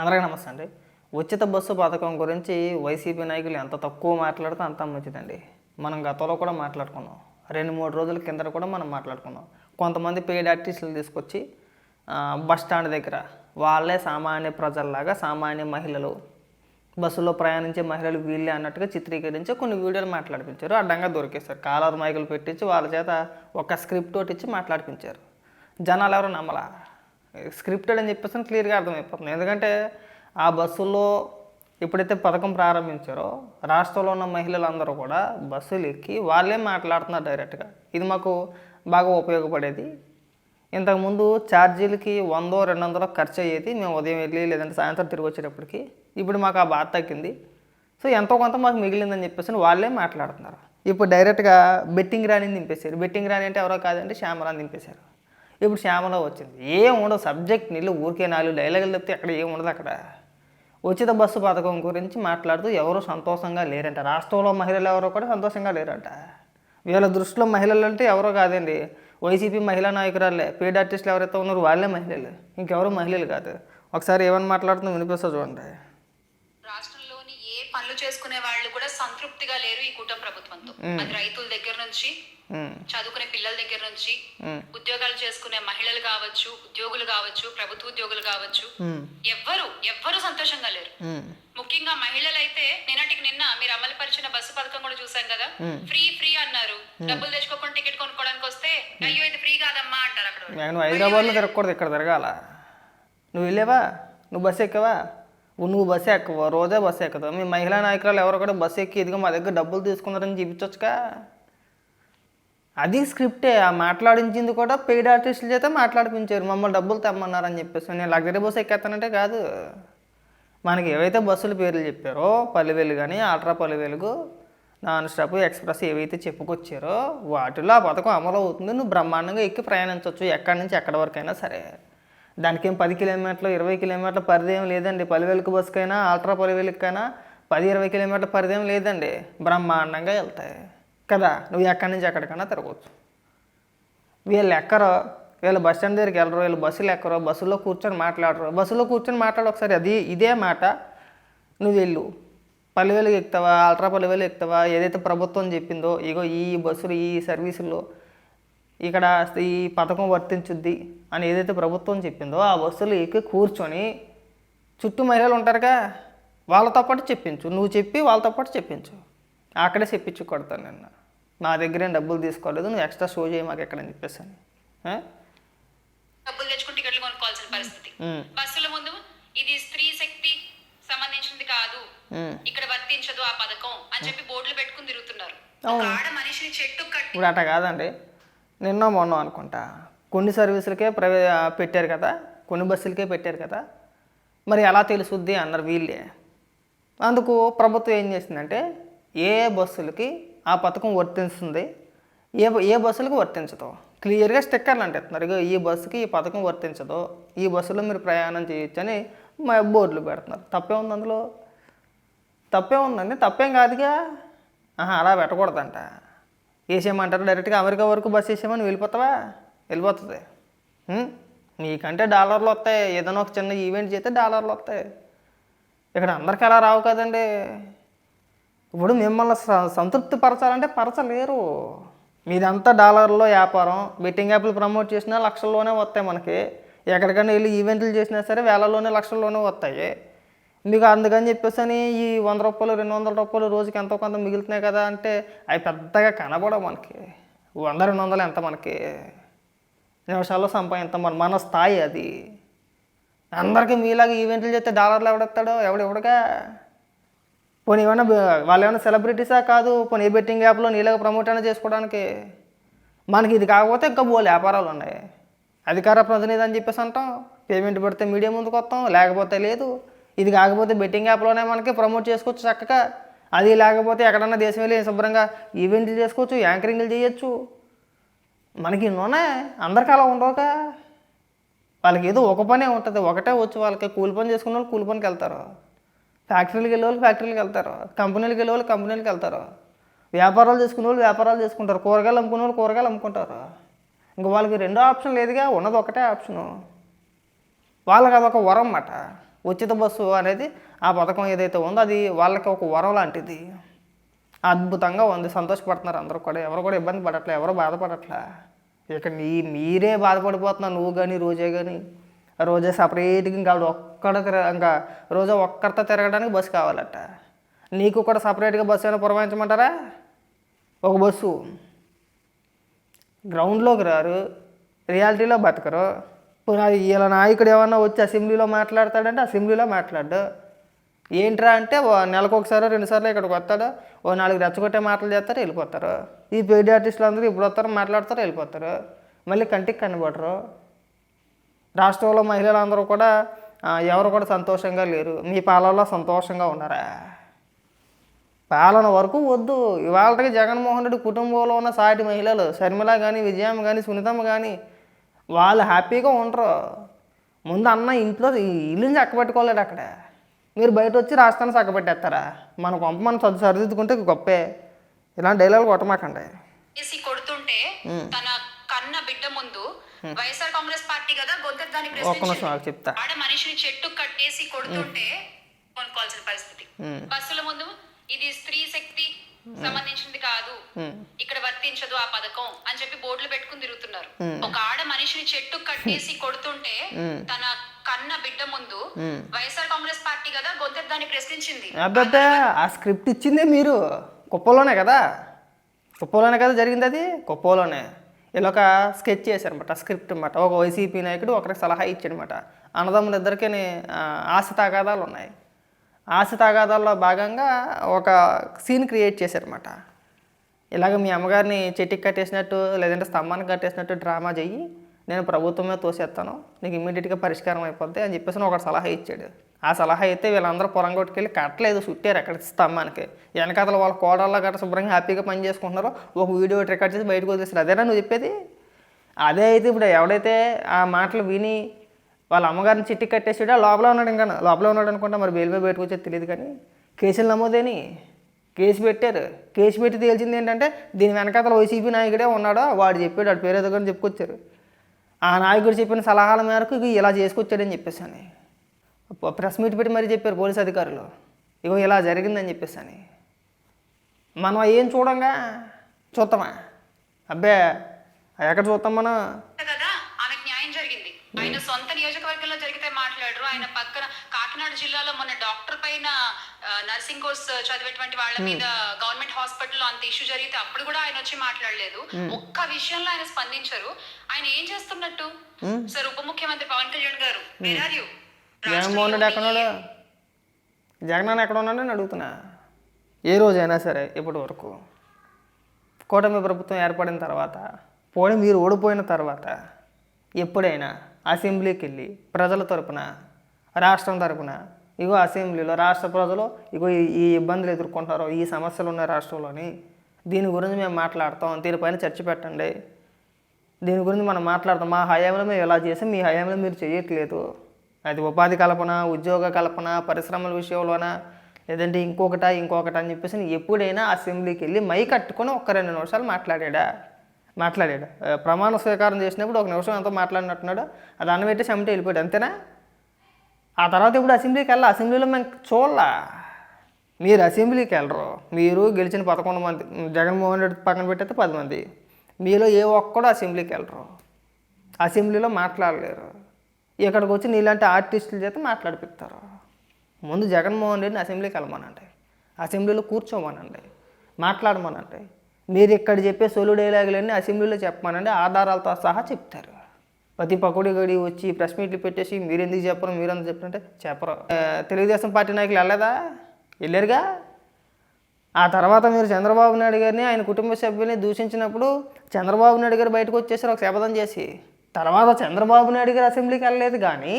అందరికీ నమస్తే అండి. ఉచిత బస్సు పథకం గురించి వైసీపీ నాయకులు ఎంత తక్కువ మాట్లాడితే అంత మంచిదండి. మనం గతంలో కూడా మాట్లాడుకున్నాం. రెండు మూడు రోజుల కింద కూడా మనం మాట్లాడుకున్నాం. కొంతమంది పెయిడ్ ఆర్టిస్టులు తీసుకొచ్చి బస్ స్టాండ్ దగ్గర వాళ్ళే సామాన్య ప్రజల్లాగా సామాన్య మహిళలు బస్సులో ప్రయాణించే మహిళలు వీళ్ళే అన్నట్టుగా చిత్రీకరించి కొన్ని వీడియోలు మాట్లాడిపించారు. అడ్డంగా దొరికేశారు. కాలర్ మైకులు పెట్టించి వాళ్ళ చేత ఒక స్క్రిప్ట్ ఒకటి ఇచ్చి మాట్లాడిపించారు. జనాలు ఎవరు నమ్మలా? స్క్రిప్టెడ్ అని చెప్పేసి క్లియర్గా అర్థమైపోతుంది ఎందుకంటే ఆ బస్సులో ఎప్పుడైతే పథకం ప్రారంభించారో రాష్ట్రంలో ఉన్న మహిళలందరూ కూడా బస్సులు ఎక్కి వాళ్ళే మాట్లాడుతున్నారు డైరెక్ట్గా. ఇది మాకు బాగా ఉపయోగపడేది. ఇంతకుముందు ఛార్జీలకి వందో రెండు వందలో ఖర్చు అయ్యేది మేము ఉదయం వెళ్ళి లేదంటే సాయంత్రం తిరిగి వచ్చేటప్పటికి ఇప్పుడు మాకు ఆ బాధ తగ్గింది. సో ఎంతో కొంత మాకు మిగిలిందని చెప్పేసి వాళ్ళే మాట్లాడుతున్నారు. ఇప్పుడు డైరెక్ట్గా బెట్టింగ్ రాని దింపేశారు. బెట్టింగ్ రాని అంటే ఎవరో కాదంటే శ్యామరాని దింపేశారు. ఇప్పుడు శ్యామల వచ్చింది. ఏం ఉండదు సబ్జెక్ట్ నీళ్ళు ఊరికే నాలుగు డైలాగులు చెప్తే అక్కడ ఏం ఉండదు అక్కడ. ఉచిత బస్సు పథకం గురించి మాట్లాడుతూ ఎవరు సంతోషంగా లేరంట. రాష్ట్రంలో మహిళలు ఎవరో కూడా సంతోషంగా లేరంట. వీళ్ళ దృష్టిలో మహిళలు అంటే ఎవరో కాదండి. వైసీపీ మహిళా నాయకురాలే పేడ్ ఆర్టిస్టులు ఎవరైతే ఉన్నారో వాళ్ళే మహిళలు. ఇంకెవరు మహిళలు కాదు. ఒకసారి ఏమని మాట్లాడుతుందో వినిపిస్తా చూడండి. రాష్ట్రంలోని ఏ పనులు చేసుకునే వాళ్ళు కూడా సంతృప్తిగా లేరు ఈ కూటమి ప్రభుత్వంతో. అది రైతుల దగ్గర నుంచి చదువుకునే పిల్లల దగ్గర నుంచి ఉద్యోగాలు చేసుకునే మహిళలు కావచ్చు ఉద్యోగులు కావచ్చు ప్రభుత్వ ఉద్యోగులు కావచ్చు ఎవ్వరు ఎవ్వరు సంతోషంగా లేరు. ముఖ్యంగా మహిళలైతే నిన్నటికి నిన్న మీరు అమలుపరిచిన బస్సు పథకం కూడా చూసాం కదా. ఫ్రీ ఫ్రీ అన్నారు. డబ్బులు తెచ్చుకోకుండా టికెట్ కొనుక్కోవడానికి వస్తే అయ్యో ఇది ఫ్రీ కాదమ్మా అంటారు అక్కడ. నువ్వు హైదరాబాద్లో తిరగకూడదు ఇక్కడ తిరగాల. నువ్వు వెళ్ళావా? నువ్వు బస్సు ఎక్కవా? నువ్వు బస్సు ఎక్కవు రోజే బస్సు ఎక్కదు మీ మహిళా నాయకురాలు ఎవరో కూడా బస్సు ఎక్కి ఇదిగో మా దగ్గర డబ్బులు తీసుకున్నారని చూపించవచ్చుగా అది స్క్రిప్టే ఆ మాట్లాడించింది కూడా పెయిడ్ ఆర్టిస్టుల చేత మాట్లాడిపించారు. మమ్మల్ని డబ్బులు తెమ్మన్నారని చెప్పేసి. నేను లగ్జరీ బస్సు ఎక్కేస్తానంటే కాదు. మనకి ఏవైతే బస్సుల పేర్లు చెప్పారో పల్లెవేలు కానీ ultra Pallevelugu non stop express ఏవైతే చెప్పుకొచ్చారో వాటిలో ఆ పథకం అమలు అవుతుంది నువ్వు బ్రహ్మాండంగా ఎక్కి ప్రయాణించవచ్చు ఎక్కడి నుంచి ఎక్కడి వరకైనా సరే. దానికి ఏం పది కిలోమీటర్లు ఇరవై కిలోమీటర్ల పరిధి ఏం లేదండి. పల్లెవేలుకు బస్సుకైనా అల్ట్రా పల్లెవేలుకైనా పది ఇరవై కిలోమీటర్ల పరిధి ఏం లేదండి. బ్రహ్మాండంగా వెళ్తాయి. కదా? నువ్వు ఎక్కడి నుంచి ఎక్కడికైనా తిరగవచ్చు వీళ్ళు ఎక్కరో వీళ్ళు బస్ స్టాండ్ దగ్గరికి వెళ్ళరు వీళ్ళు బస్సులు ఎక్కరో బస్సులో కూర్చొని మాట్లాడరు బస్సులో కూర్చొని మాట్లాడు ఒకసారి. అది ఇదే మాట. నువ్వు వెళ్ళు. పల్లెవేలు ఎక్కుతావా? అల్ట్రా పల్లెవేలు ఎక్కుతావా? ఏదైతే ప్రభుత్వం చెప్పిందో ఇగో ఈ బస్సులు ఈ సర్వీసుల్లో ఇక్కడ ఈ పథకం వర్తించుద్ది అని ఏదైతే ప్రభుత్వం చెప్పిందో ఆ బస్సులు ఎక్కి కూర్చొని చుట్టూ మహిళలు ఉంటారుగా వాళ్ళతో పాటు చెప్పించు. నువ్వు చెప్పి వాళ్ళతో పాటు చెప్పించు. అక్కడే చెప్పించు కొడతాను నిన్న. నా దగ్గర ఏం డబ్బులు తీసుకోలేదు నువ్వు ఎక్స్ట్రా షో చేయి మాకు ఎక్కడని చెప్పేసాను? డబ్బులు తెచ్చుకుని టికెట్లు కొనుక్కోవాల్సిన పరిస్థితి. బస్సుల ముందు ఇది స్త్రీ శక్తి సంబంధించింది కాదు. ఇక్కడ వర్తించదు ఆ పథకం అని చెప్పి బోర్డులు పెట్టుకుని తిరుగుతున్నారు. ఆడ మనిషిని చెట్టు కట్టి ఇప్పుడు అట్ట కాదండి. నిన్న మొన్న అనుకుంటా. కొన్ని సర్వీసులకే ప్రైవే పెట్టారు కదా. కొన్ని బస్సులకే పెట్టారు కదా. మరి ఎలా తెలుసుద్ది అన్నారు వీళ్ళే. అందుకు ప్రభుత్వం ఏం చేసిందంటే ఏ బస్సులకి ఆ పథకం వర్తిస్తుంది ఏ ఏ బస్సులకు వర్తించదు. క్లియర్గా స్టిక్కర్లు అంటేస్తున్నారు. ఇక ఈ బస్సుకి ఈ పథకం వర్తించదు. ఈ బస్సులో మీరు ప్రయాణం చేయొచ్చు అని మా బోర్డులు పెడుతున్నారు. తప్పే ఉంది అందులో? తప్పే ఉందండి. తప్పేం కాదుగా? ఆహా అలా పెట్టకూడదంట. వేసేయమంటారు. డైరెక్ట్గా అమెరికా వరకు బస్ వేసేయమని వెళ్ళిపోతావా? వెళ్ళిపోతుంది. నీకంటే డాలర్లు వస్తాయి. ఏదైనా ఒక చిన్న ఈవెంట్ చేస్తే డాలర్లు వస్తాయి. ఇక్కడ అందరికీ అలా రావు కదండి. ఇప్పుడు మిమ్మల్ని స- సంతృప్తి పరచాలంటే పరచలేరు. మీదంతా డాలర్లో వ్యాపారం బెట్టింగ్ యాప్లు ప్రమోట్ చేసినా లక్షల్లోనే వస్తాయి మనకి. ఎక్కడికైనా వెళ్ళి ఈవెంట్లు చేసినా సరే వేలలోనే లక్షల్లోనే వస్తాయి. మీకు అందుకని చెప్పేసి అని ఈ వంద రూపాయలు రెండు వందల రూపాయలు రోజుకి ఎంతో కొంత మిగులుతున్నాయి కదా అంటే అవి పెద్దగా కనబడవు మనకి. వంద రెండు వందలు ఎంత మనకి? నిమిషాల్లో సంపాదించ మన మన స్థాయి అది. అందరికీ మీలాగా ఈవెంట్లు చేస్తే డాలర్లు ఎవడెత్తాడో ఎవడు ఎవడగా? పోనీ ఏమైనా వాళ్ళు ఏమైనా సెలబ్రిటీసా కాదు? పోనీ ఏ బెట్టింగ్ యాప్లో నీలాగా ప్రమోట్ అయినా చేసుకోవడానికి? మనకి ఇది కాకపోతే ఇంకా బోలు వ్యాపారాలు ఉన్నాయి. అధికార ప్రతినిధి అని చెప్పేసి అంటాం. పేమెంట్ పెడితే మీడియా ముందుకు వస్తాం లేకపోతే లేదు. ఇది కాకపోతే బెట్టింగ్ యాప్లోనే మనకి ప్రమోట్ చేసుకోవచ్చు చక్కగా. అది లేకపోతే ఎక్కడన్నా దేశం వెళ్ళి శుభ్రంగా ఈవెంట్లు చేసుకోవచ్చు యాంకరింగ్లు చేయొచ్చు. మనకి ఇన్నోనే అందరికీ అలా ఉండవుగా. వాళ్ళకి ఏదో ఒక పనే ఉంటుంది. ఒకటే వచ్చి వాళ్ళకి కూలి పని చేసుకున్న వాళ్ళు కూలి పనికి వెళ్తారు. ఫ్యాక్టరీలకు వెళ్ళే వాళ్ళు ఫ్యాక్టరీలకు వెళ్తారు. కంపెనీలకు వెళ్ళే వాళ్ళు కంపెనీలకు వెళ్తారు. వ్యాపారాలు చేసుకునే వాళ్ళు వ్యాపారాలు చేసుకుంటారు. కూరగాయలు అమ్ముకునే వాళ్ళు కూరగాయలు అమ్ముకుంటారు. ఇంకా వాళ్ళకి రెండో ఆప్షన్ లేదుగా. ఉన్నది ఒకటే ఆప్షను వాళ్ళకి అదొక వరం అన్నమాట. ఉచిత బస్సు అనేది ఆ పథకం ఏదైతే ఉందో అది వాళ్ళకి ఒక వరం లాంటిది. అద్భుతంగా ఉంది. సంతోషపడుతున్నారు అందరూ కూడా. ఎవరు కూడా ఇబ్బంది పడట్లే. ఎవరు బాధపడట్లే. ఇక నీ మీరే బాధపడిపోతున్నావు నువ్వు కానీ రోజే కానీ రోజే సపరేట్గా ఇంకా ఆవిడ ఒక్కడ ఇంకా రోజా ఒక్కరితో తిరగడానికి బస్సు కావాలట. నీకు కూడా సపరేట్గా బస్సు ఏమైనా పురమాయించమంటారా? ఒక బస్సు. గ్రౌండ్లోకి రారు. రియాలిటీలో బతకరు. ఇలా నాయకుడు ఏమన్నా వచ్చి అసెంబ్లీలో మాట్లాడతాడంటే అసెంబ్లీలో మాట్లాడు ఏంట్రా అంటే నెలకు ఒకసారి రెండుసార్లు ఇక్కడికి వస్తాడు. ఓ నాలుగు రెచ్చగొట్టే మాటలు చేస్తారు వెళ్ళిపోతారు. ఈ పేడి ఆర్టిస్టులు అందరూ ఇప్పుడు వస్తారు మాట్లాడతారు వెళ్ళిపోతారు. మళ్ళీ కంటికి కనబడరు. రాష్ట్రంలో మహిళలందరూ కూడా ఎవరు కూడా సంతోషంగా లేరు. మీ పాలనలో సంతోషంగా ఉన్నారా? పాలన వరకు వద్దు. ఇవాళకి జగన్మోహన్ రెడ్డి కుటుంబంలో ఉన్న సాటి మహిళలు శర్మిల కానీ విజయమ్మ కానీ సునీతమ్మ కానీ వాళ్ళు హ్యాపీగా ఉండరు. ముందు అన్న ఇంట్లో ఇల్లుని చక్కబెట్టుకోలేడు అక్కడ. మీరు బయట వచ్చి రాష్ట్రాన్ని చక్కబెట్టేస్తారా? మన కొంప మనం సర్ది సరిదిద్దుకుంటే గొప్పే. ఇలాంటి డైలాగ్ కొట్టమాకండి. కొడుతుంటే తన కన్న బిడ్డ ముందు వైఎస్ఆర్ కాంగ్రెస్ పార్టీ కదా గొంతెద్దాన్ని ఒక్క నిమిషం చెప్తా. ఆడ మనిషిని చెట్టు కట్టేసి కొడుతుంటే కొనుక్కోవాల్సిన పరిస్థితి. బస్సుల ముందు ఇది స్త్రీ శక్తి సంబంధించింది కాదు. ఇక్కడ వర్తించదు ఆ పథకం అని చెప్పి బోర్డులు పెట్టుకుని తిరుగుతున్నారు. ఒక ఆడ మనిషిని చెట్టు కట్టేసి కొడుతుంటే తన కన్న బిడ్డ ముందు వైఎస్ఆర్ కాంగ్రెస్ పార్టీ కదా గొంతెద్దాన్ని ప్రశ్నించింది. అబ్బబ్బే ఆ స్క్రిప్ట్ ఇచ్చిందే మీరు. కుప్పలోనే కదా. కుప్పలోనే కదా జరిగింది అది? కుప్పలోనే. ఇలా ఒక స్కెచ్ చేశారనమాట స్క్రిప్ట్ అనమాట ఒక వైసీపీ నాయకుడు ఒకరికి సలహా ఇచ్చాడనమాట అన్నదమ్ములు ఇద్దరికి ఆశ తగాదాలు ఉన్నాయి ఆశ తగాదాల్లో భాగంగా ఒక సీన్ క్రియేట్ చేశారనమాట ఇలాగ మీ అమ్మగారిని చెట్టుకి కట్టేసినట్టు లేదంటే స్తంభానికి కట్టేసినట్టు డ్రామా చెయ్యి నేను ప్రభుత్వమే తోసేస్తాను నీకు ఇమ్మీడియట్గా పరిష్కారం అయిపోద్ది అని చెప్పేసి ఒక సలహా ఇచ్చాడు. ఆ సలహా అయితే వీళ్ళందరూ పొలం కొట్టుకెళ్ళి కట్టలేదు చుట్టారు అక్కడ స్తంభానికి. వెనకాతల వాళ్ళ కోడల్లో గట్రా శుభ్రంగా హ్యాపీగా పని చేసుకుంటున్నారో ఒక వీడియో రికార్డ్ చేసి బయటకు వదిలేస్తారు అదేనా నువ్వు చెప్పేది? అదే అయితే ఇప్పుడు ఎవడైతే ఆ మాటలు విని వాళ్ళ అమ్మగారిని చిట్టి కట్టేసాడు? లోపల ఉన్నాడు ఇంకా లోపల ఉన్నాడు అనుకుంటా మరి బెయిల్ మీద బయటకు వచ్చేది తెలియదు కానీ కేసులు నమోదేని కేసు పెట్టారు. కేసు పెట్టి తేల్చింది ఏంటంటే దీని వెనకాతల వైసీపీ నాయకుడే ఉన్నాడో వాడు చెప్పాడు వాడు పేరు ఏదో చెప్పుకొచ్చారు. ఆ నాయకుడు చెప్పిన సలహాల మేరకు ఇలా చేసుకొచ్చాడని చెప్పేసి అని. ప్రెస్ మీట్ పెట్టి మరీ చెప్పారు పోలీస్ అధికారులు. ఇగో ఇలా జరిగిందని చెప్పేసి అని. మనం ఏం చూడంగా? చూస్తామా అబ్బే ఎక్కడ చూస్తాం మనం కదా ఆమెకు న్యాయం జరిగింది ఆయన సొంత నియోజకవర్గంలో జరిగితే మాట్లాడరు. ఆయన పక్కన కాకినాడ జిల్లాలో మొన్న డాక్టర్ పైన నర్సింగ్ కోర్స్ చదివేటువంటి వాళ్ళ మీద గవర్నమెంట్ హాస్పిటల్లో అంత ఇష్యూ జరిగితే అప్పుడు కూడా ఆయన వచ్చి మాట్లాడలేదు. ఒక్క విషయంలో ఆయన స్పందించరు. ఆయన ఏం చేస్తున్నట్టు? సార్ ఉప ముఖ్యమంత్రి పవన్ కళ్యాణ్ గారు? జగన్మోహన్ రెడ్డి ఎక్కడ జగన్ ఎక్కడ ఉన్నాడు అని అడుగుతున్నా. ఏ రోజైనా సరే ఇప్పటి వరకు కూటమి ప్రభుత్వం ఏర్పడిన తర్వాత పోనీ మీరు ఓడిపోయిన తర్వాత ఎప్పుడైనా అసెంబ్లీకి వెళ్ళి ప్రజల తరపున రాష్ట్రం తరపున ఇగో అసెంబ్లీలో రాష్ట్ర ప్రజలు ఇగో ఈ- ఇబ్బందులు ఎదుర్కొంటారో ఈ సమస్యలు ఉన్న రాష్ట్రంలోని దీని గురించి మేము మాట్లాడతాం దీనిపైన చర్చ పెట్టండి. దీని గురించి మనం మాట్లాడతాం. మా హయాంలో మేము ఇలా చేసాం మీ హయాంలో మీరు చేయట్లేదు. అది ఉపాధి కల్పన ఉద్యోగ కల్పన పరిశ్రమల విషయంలోన లేదంటే ఇంకొకట ఇంకొకట అని చెప్పేసి ఎప్పుడైనా అసెంబ్లీకి వెళ్ళి మై కట్టుకొని ఒక్క రెండు నిమిషాలు మాట్లాడాడా? మాట్లాడాడు. ప్రమాణ స్వీకారం చేసినప్పుడు ఒక నిమిషం ఎంతో మాట్లాడినట్టున్నాడు. అది అన్నబెట్టి చెమట వెళ్ళిపోయాడు. అంతేనా? ఆ తర్వాత ఇప్పుడు అసెంబ్లీకి వెళ్ళా అసెంబ్లీలో మేము చూడలా. మీరు అసెంబ్లీకి వెళ్ళరు. మీరు గెలిచిన పదకొండు మంది జగన్మోహన్ రెడ్డి పక్కన పెట్టయితే పది మంది. మీలో ఏ ఒక్కడు అసెంబ్లీకి వెళ్ళరు. అసెంబ్లీలో మాట్లాడలేరు. ఇక్కడికి వచ్చి నీలాంటి ఆర్టిస్టుల చేత మాట్లాడిపిస్తారు. ముందు జగన్మోహన్ రెడ్డిని అసెంబ్లీకి వెళ్ళమనండి. అసెంబ్లీలో కూర్చోమనండి. మాట్లాడమనండి. మీరు ఇక్కడ చెప్పే సోలు డైలాగులన్నీ అసెంబ్లీలో చెప్పమనండి ఆధారాలతో సహా చెప్తారు. ప్రతి పకోడీ గడి వచ్చి ప్రెస్ మీట్లు పెట్టేసి మీరు ఎందుకు చెప్పరు మీరు ఎందుకు చెప్పారంటే చెప్పరు తెలుగుదేశం పార్టీ నాయకులు వెళ్ళలేదా? వెళ్ళారుగా? ఆ తర్వాత మీరు చంద్రబాబు నాయుడు గారిని ఆయన కుటుంబ సభ్యుల్ని దూషించినప్పుడు చంద్రబాబు నాయుడు గారు బయటకు వచ్చేసారు ఒక శపథం చేసి. తర్వాత చంద్రబాబు నాయుడు గారు అసెంబ్లీకి వెళ్ళలేదు కానీ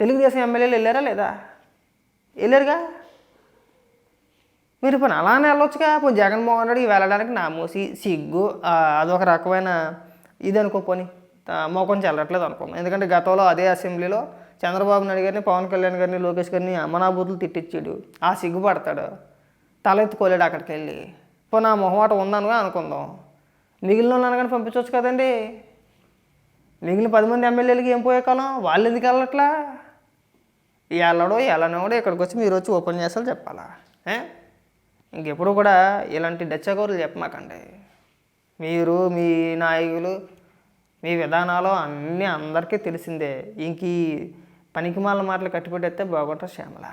తెలుగుదేశం ఎమ్మెల్యేలు వెళ్ళారా లేదా? వెళ్ళారుగా? మీరు పని అలానే వెళ్ళొచ్చుగా. ఇప్పుడు జగన్మోహన్ రెడ్డికి వెళ్ళడానికి నా మూసి సిగ్గు అదొక రకమైన ఇది అనుకో మోకం చెల్లట్లేదు అనుకో. ఎందుకంటే గతంలో అదే అసెంబ్లీలో చంద్రబాబు నాయుడు గారిని పవన్ కళ్యాణ్ గారిని లోకేష్ గారిని అమనాభూతులు తిట్టించాడు ఆ సిగ్గుపడతాడు తలెత్తుకోలేడు అక్కడికి వెళ్ళి. ఇప్పుడు నా మొహమాట ఉందనుగా అనుకుందాం. మిగిలిన వాళ్ళని కానీ పంపించవచ్చు కదండి. మిగిలిన పది మంది ఎమ్మెల్యేలకి ఏం పోయే కాలం? వాళ్ళు ఎందుకు వెళ్ళట్లా? వెళ్ళడో వెళ్ళనోడో ఇక్కడికి వచ్చి మీరు వచ్చి ఉపన్యాసాలు చెప్పాలా? ఏ? ఇంకెప్పుడు కూడా ఇలాంటి డచ్చగోరులు చెప్పమాకండి. మీరు మీ నాయకులు మీ విధానాలు అన్నీ అందరికీ తెలిసిందే. ఇంక ఈ పనికిమాల మాటలు కట్టిపెట్టేస్తే బాగుంటుంది శ్యామల.